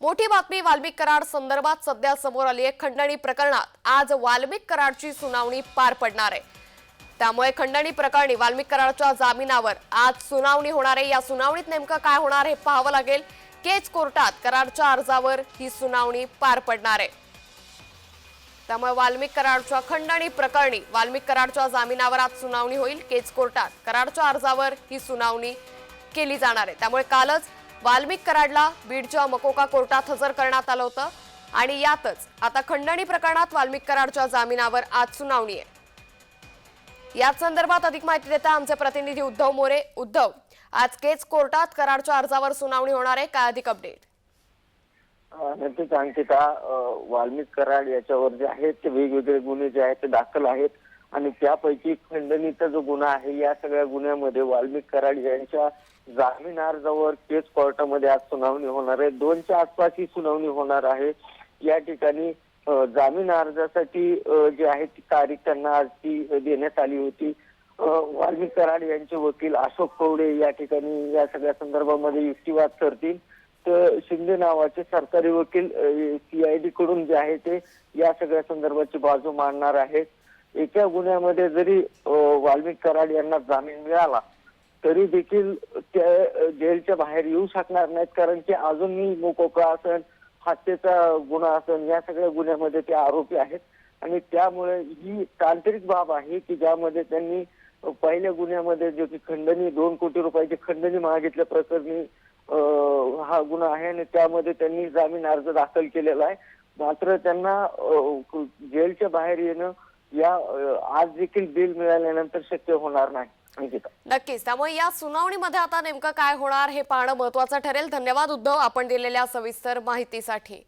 मोठी बातमी वाल्मिक कराड संदर्भात सध्या समोर आली आहे. खंडणी प्रकरणात आज वाल्मिक कराडची सुनावणी पार पडणार आहे. त्यामुळे खंडणी प्रकरणी वाल्मिक कराडच्या जामिनावर आज सुनावणी होणार आहे. या सुनावणीत नेमकं काय होणार हे पाहावं लागेल. केज कोर्टात कराडच्या अर्जावर ही सुनावणी पार पडणार आहे. त्यामुळे वाल्मिक कराडच्या खंडणी प्रकरणी वाल्मिक कराडच्या जामिनावर आज सुनावणी होईल. केज कोर्टात कराडच्या अर्जावर ही सुनावणी केली जाणार आहे. त्यामुळे कालच वाल्मिक कराडला बीडच्या मकोका कोर्टात हजर करण्यात आलं होतं. आणि यातच आता खंडणी प्रकरणात वाल्मिक कराडच्या जामिनावर आज सुनावणी आहे. याच संदर्भात अधिक माहिती देता आमचे प्रतिनिधी उद्धव मोरे. उद्धव आज केच कोर्टात कराडच्या अर्जावर सुनावणी होणार आहे. काय अधिक अपडेट? नक्कीच अंकिता वाल्मिक कराड याच्यावर जे आहेत ते वेगवेगळे गुन्हे जे आहेत ते दाखल आहेत. आणि त्यापैकी खंडणीचा जो गुन्हा आहे या सगळ्या गुन्ह्यामध्ये वाल्मिक कराड यांच्या जामीन अर्जावर केस कोर्टामध्ये आज सुनावणी होणार आहे. दोनच्या आसपास ही सुनावणी होणार आहे. या ठिकाणी जामीन अर्जासाठी जे जी आहे ती तारीख त्यांना आज ती देण्यात आली होती. वाल्मिक कराड यांचे वकील अशोक कवडे या ठिकाणी या सगळ्या संदर्भामध्ये युक्तिवाद करतील. तर शिंदे नावाचे सरकारी वकील सीआयडी कडून जे आहे ते या सगळ्या संदर्भाची बाजू मांडणार आहेत. एका गुन्ह्यामध्ये जरी वाल्मिक कराड यांना जामीन मिळाला तरी देखील त्या जेलच्या बाहेर येऊ शकणार नाहीत कारण की अजूनही मोकोका असन हत्येचा गुन्हा असन या सगळ्या गुन्ह्यामध्ये ते आरोपी आहेत. आणि त्यामुळे ही तांत्रिक बाब आहे की ज्यामध्ये त्यांनी पहिल्या गुन्ह्यामध्ये जो की खंडणी दोन कोटी रुपयाची खंडणी मागितल्या प्रकरणी हा गुन्हा आहे आणि त्यामध्ये त्यांनी जामीन अर्ज दाखल केलेला आहे. मात्र त्यांना जेलच्या बाहेर येणं या आज देखील बिल मिळाल्यानंतर शक्य होणार नाही नक्कीच. त्यामुळे या सुनावणीमध्ये आता नेमकं काय होणार हे पाहणं महत्वाचं ठरेल. धन्यवाद उद्धव आपण दिलेल्या सविस्तर माहितीसाठी.